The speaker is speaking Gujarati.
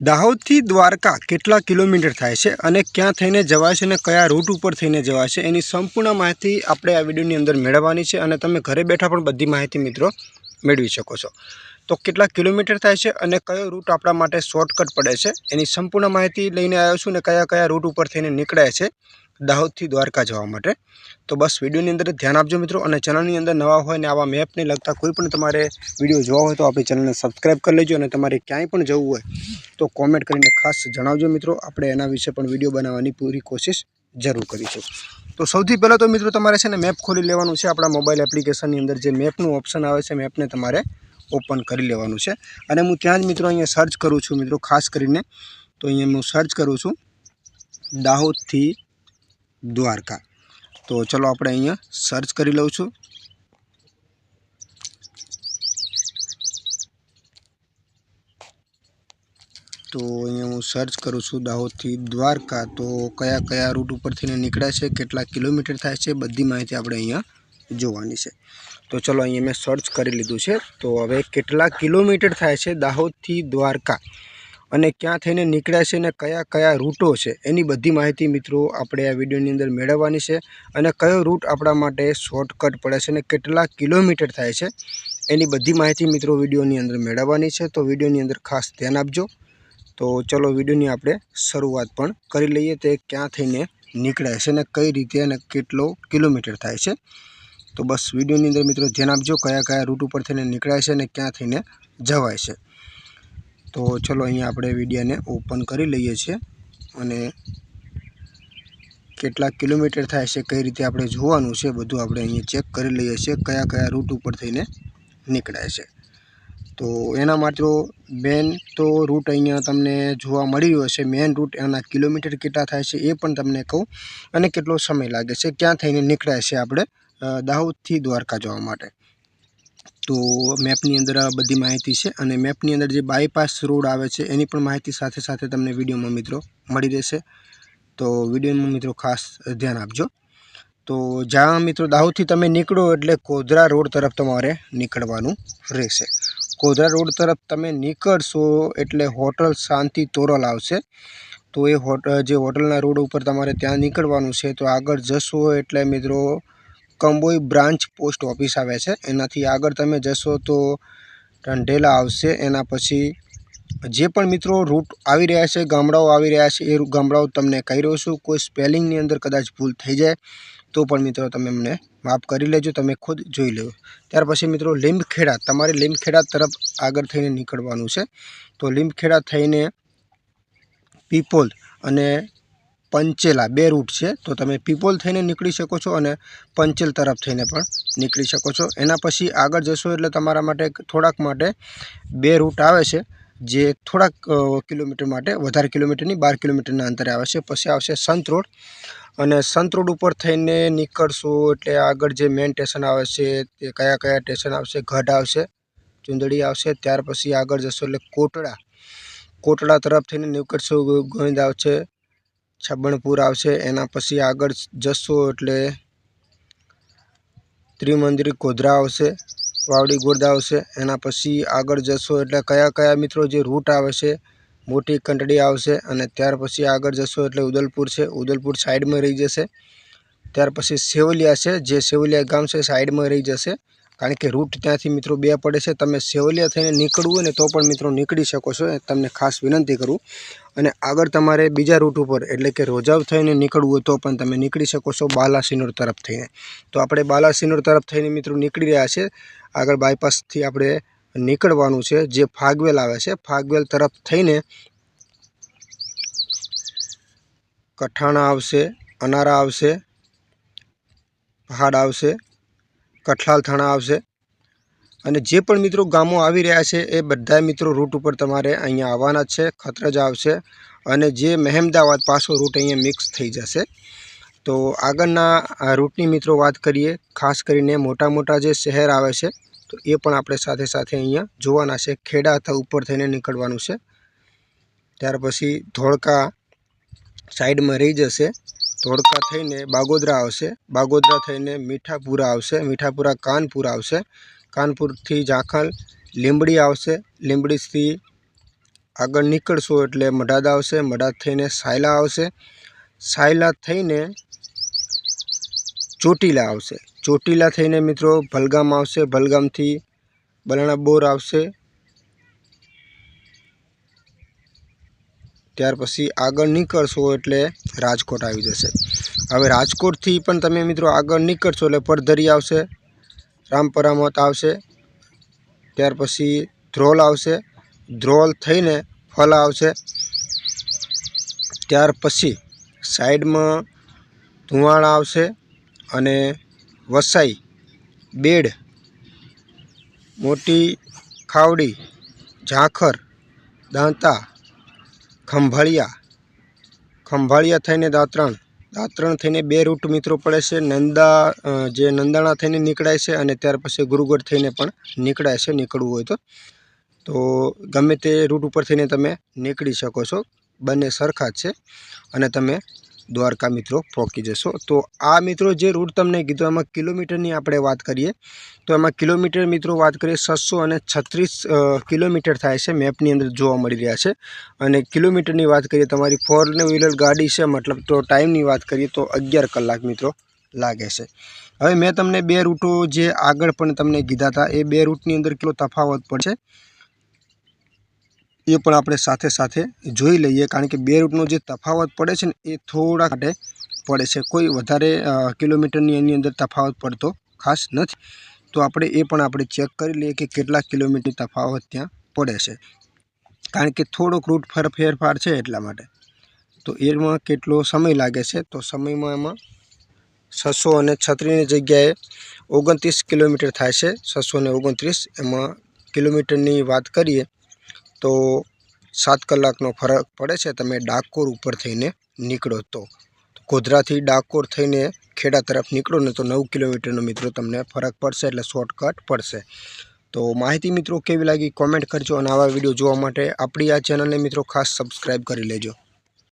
દાહોદથી દ્વારકા કેટલા કિલોમીટર થાય છે અને ક્યાં થઈને જવાય છે અને કયા રૂટ ઉપર થઈને જવાય છે એની સંપૂર્ણ માહિતી આપણે આ વિડીયોની અંદર મેળવવાની છે અને તમે ઘરે બેઠા પણ બધી માહિતી મિત્રો મેળવી શકો છો. તો કેટલા કિલોમીટર થાય છે અને કયો રૂટ આપણા માટે શોર્ટકટ પડે છે એની સંપૂર્ણ માહિતી લઈને આવ્યો છું ને કયા કયા રૂટ ઉપર થઈને નીકળે છે દાહોદથી દ્વારકા જવા માટે. તો બસ વિડીયોની અંદર ધ્યાન આપજો મિત્રો અને ચેનલની અંદર નવા હોય ને આવા મેપને લગતા કોઈ પણ તમારે વીડિયો જોવા હોય તો આપણી ચેનલને સબસ્ક્રાઈબ કરી લેજો અને તમારે ક્યાંય પણ જવું હોય તો કોમેન્ટ કરીને ખાસ જણાવજો મિત્રો. આપણે એના વિશે પણ વીડિયો બનાવવાની પૂરી કોશિશ જરૂર કરીશું. તો સૌથી પહેલાં તો મિત્રો તમારે છે ને મેપ ખોલી લેવાનું છે આપણા મોબાઈલ એપ્લિકેશનની અંદર. જે મેપનું ઓપ્શન આવે છે મેપને તમારે ઓપન કરી લેવાનું છે. અને હું ત્યાં જ મિત્રો અહીંયા સર્ચ કરું છું મિત્રો ખાસ કરીને. તો અહીંયા હું સર્ચ કરું છું દાહોદથી દ્વારકા. તો ચલો આપણે અહીંયા સર્ચ કરી લઉં છું. તો અહીંયા હું સર્ચ કરું છું દાહોદથી દ્વારકા. તો કયા કયા રૂટ ઉપરથી નીકળ્યા છે, કેટલા કિલોમીટર થાય છે, બધી માહિતી આપણે અહીંયા જોવાની છે. તો ચલો અહીંયા મેં સર્ચ કરી લીધું છે. તો હવે કેટલા કિલોમીટર થાય છે દાહોદથી દ્વારકા? અને ક્યાં થઈને નીકળ્યા છે અને કયા કયા રૂટો છે, એની બધી માહિતી મિત્રો આપણે આ વિડીયોની અંદર મેળવવાની છે અને કયો રૂટ આપણા માટે શોર્ટકટ પડે છે અને કેટલા કિલોમીટર થાય છે, એની બધી માહિતી મિત્રો વિડીયોની અંદર મેળવવાની છે. તો વિડીયોની અંદર ખાસ ધ્યાન આપજો. તો ચલો વિડીયોની આપણે શરૂઆત પણ કરી લઈએ તે ક્યાં થઈને નીકળે છે અને કઈ રીતે અને કેટલો કિલોમીટર થાય છે. તો બસ વિડીયોની અંદર મિત્રો ધ્યાન આપજો કયા કયા રૂટ ઉપર થઈને નીકળાય છે અને ક્યાં થઈને જવાય છે. તો ચલો અહીંયા આપણે વિડીયાને ઓપન કરી લઈએ છીએ અને કેટલા કિલોમીટર થાય છે, કઈ રીતે આપણે જોવાનું છે, બધું આપણે અહીંયા ચેક કરી લઈએ છીએ, કયા કયા રૂટ ઉપર થઈને નીકળાય છે. તો એના માટે મેન તો રૂટ અહીંયા તમને જોવા મળી રહ્યો છે. મેન રૂટ એના કિલોમીટર કેટલા થાય છે એ પણ તમને કહું અને કેટલો સમય લાગે છે, ક્યાં થઈને નીકળાય છે આપણે દાહોદથી દ્વારકા જવા માટે. તો મેપની અંદર આ બધી માહિતી છે અને મેપની અંદર જે બાયપાસ રોડ આવે છે, એની પણ માહિતી સાથે સાથે તમને વિડીયોમાં મિત્રો મળી રહેશે. તો વિડીયોમાં મિત્રો ખાસ ધ્યાન આપજો. તો જ્યાં મિત્રો દાહોદથી તમે નીકળો એટલે કોદરા રોડ તરફ તમારે નીકળવાનું રહેશે. કોદરા રોડ તરફ તમે નીકળશો એટલે હોટલ શાંતિ તોરલ આવશે. તો એ હોટ, જે હોટલના રોડ ઉપર તમારે ત્યાં નીકળવાનું છે, તો આગળ જશો એટલે મિત્રો કંબોઈ બ્રાન્ચ પોસ્ટ ઓફિસ આવે છે. એનાથી આગળ તમે જશો તો રંઢેલા આવશે. એના પછી જે પણ મિત્રો રૂટ આવી રહ્યા છે, ગામડાઓ આવી રહ્યા છે, એ ગામડાઓ તમને કહી રહ્યો છું. કોઈ સ્પેલિંગની અંદર કદાચ ભૂલ થઈ જાય, તો પણ મિત્રો તમે મને માફ કરી લેજો, તમે ખુદ જોઈ લેજો ત્યાર પછી મિત્રો લીંબખેડા તમારે લીંબખેડા તરફ આગળ થઈને નીકળવાનું છે. તો લીંબખેડા થઈને પીપોલ અને પંચેલા, બે રૂટ છે. તો તમે પીપોલ થઈને નીકળી શકો છો અને પંચેલ તરફ થઈને પણ નીકળી શકો છો. એના પછી આગળ જશો એટલે તમારા માટે થોડાક માટે બે રૂટ આવે છે, જે થોડાક કિલોમીટર માટે, વધારે કિલોમીટરની બાર કિલોમીટરના અંતરે આવે છે. પછી આવશે સંત રોડ. અને સંત રોડ ઉપર થઈને નીકળશો એટલે આગળ જે મેઇન સ્ટેશન આવે છે, તે કયા કયા સ્ટેશન આવશે? ગઢ આવશે, ચુંદડી આવશે, ત્યાર પછી આગળ જશો એટલે કોટડા. કોટડા તરફ થઈને નીકળશો, ગોવિંદ આવશે છબણપુર આવશે. એના પછી આગળ જશો એટલે ત્રિમંદિર ગોધરા આવશે, વાવડી ગોરદા આવશે. એના પછી આગળ જશો એટલે કયા કયા મિત્રો જે રૂટ આવે છે, મોટી કંટડી આવશે અને ત્યાર પછી આગળ જશો એટલે ઉદલપુર છે. ઉદલપુર સાઈડમાં રહી જશે. ત્યાર પછી સેવલિયા છે. જે સેવલિયા ગામ છે સાઈડમાં રહી જશે. કારણ કે રૂટ ત્યાંથી મિત્રો બે પડે છે. તમે સેવલિયા થઈને નીકળવું હોય ને તો પણ મિત્રો નીકળી શકો છો. તમને ખાસ વિનંતી કરું. અને આગળ તમારે બીજા રૂટ ઉપર, એટલે કે રોજાવ થઈને નીકળવું હોય તો પણ તમે નીકળી શકો છો બાલાસિનોર તરફ થઈને. તો આપણે બાલાસિનોર તરફ થઈને મિત્રો નીકળી રહ્યા છે. આગળ બાયપાસથી આપણે નીકળવાનું છે, જે ફાગવેલ આવે છે. ફાગવેલ તરફ થઈને કઠાણા આવશે, અનારા આવશે, પહાડ આવશે કઠલાલ થાણા આવશે. અને જે પણ મિત્રો ગામો આવી રહ્યા છે, એ બધા મિત્રો રૂટ ઉપર તમારે અહીંયા આવવાના છે, ખતરજ આવશે. અને જે મહેમદાવાદ પાછો રૂટ અહીંયા મિક્સ થઈ જશે. તો આગળના રૂટની મિત્રો વાત કરીએ, ખાસ કરીને મોટા મોટા જે શહેર આવે છે, તો એ પણ આપણે સાથે સાથે અહીંયા જોવાના છે. ખેડા હતા, ઉપર થઈને નીકળવાનું છે. ત્યાર પછી ધોળકા સાઈડમાં રહી જશે. ધોળકા થઈને બાગોદરા આવશે. બાગોદરા થઈને મીઠાપુરા આવશે. મીઠાપુરા કાનપુર આવશે. કાનપુરથી ઝાખલ લીંબડી આવશે. લીંબડીથી આગળ નીકળશો એટલે મઢાદ આવશે. મઢાદ થઈને સાયલા આવશે. સાયલા થઈને ચોટીલા આવશે. ચોટીલા થઈને મિત્રો ભલગામ આવશે. ભલગામથી બલાણા બોર આવશે. ત્યાર પછી આગળ નીકળશો એટલે રાજકોટ આવી જશે. હવે રાજકોટથી પણ તમે મિત્રો આગળ નીકળશો એટલે પરધરી આવશે રામપરા મત આવશે, ત્યાર પછી ધ્રોલ આવશે, ધ્રોલ થઈને ફલા આવશે. ત્યાર પછી સાઈડમાં ધુવાણા આવશે અને વસાઈ, બેડ, મોટી ખાવડી, ઝાંખર, દાંતા ખંભાળિયા. ખંભાળિયા થઈને દાંતરણ. દાંતરણ થઈને બે રૂટ મિત્રો પડે છે. નંદા જે નંદાણા થઈને નીકળાય છે અને ત્યાર પછી ગુરુગઢ થઈને પણ નીકળાય છે, નીકળવું હોય તો. તો ગમે તે રૂટ ઉપર થઈને તમે નીકળી શકો છો. બંને સરખા જ છે. અને તમે દ્વારકા મિત્રો પહોંચી જશો. તો આ મિત્રો જે રૂટ તમને કીધો, એમાં કિલોમીટરની આપણે વાત કરીએ, તો એમાં કિલોમીટર મિત્રો વાત કરીએ, છસો અને છત્રીસ કિલોમીટર થાય છે મેપની અંદર જોવા મળી રહ્યા છે. અને કિલોમીટરની વાત કરીએ, તમારી ફોર વ્હીલર ગાડી છે, મતલબ તો ટાઈમની વાત કરીએ, તો અગિયાર કલાક મિત્રો લાગે છે. હવે મેં તમને બે રૂટો જે આગળ પણ તમને કીધા હતા, એ બે રૂટની અંદર કેટલો તફાવત પડશે? એ પણ આપણે સાથે સાથે જોઈ લઈએ. કારણ કે બે રૂટનો જે તફાવત પડે છે ને, એ થોડા માટે પડે છે. કોઈ વધારે કિલોમીટરની એની અંદર તફાવત પડતો ખાસ નથી. તો આપણે એ પણ આપણે ચેક કરી લઈએ કે કેટલા કિલોમીટર તફાવત ત્યાં પડે છે. કારણ કે થોડોક રૂટ ફર, ફેરફાર છે એટલા માટે. તો એમાં કેટલો સમય લાગે છે? તો સમયમાં એમાં છસો અને છત્રીસની જગ્યાએ ઓગણત્રીસ કિલોમીટર થાય છે. છસો ઓગણત્રીસ એમાં કિલોમીટરની વાત કરીએ તો સાત કલાકનો ફરક પડે છે. તમે ડાકોર ઉપર થઈને નીકળો તો. ગોધરાથી ડાકોર થઈને ખેડા તરફ નીકળો ને તો નવ કિલોમીટરનો મિત્રો તમને ફરક પડશે એટલે શોર્ટકટ પડશે. તો માહિતી મિત્રો કેવી લાગી? કોમેન્ટ કરજો અને આવા વીડિયો જોવા માટે આપણી આ ચેનલને મિત્રો ખાસ સબસ્ક્રાઈબ કરી લેજો.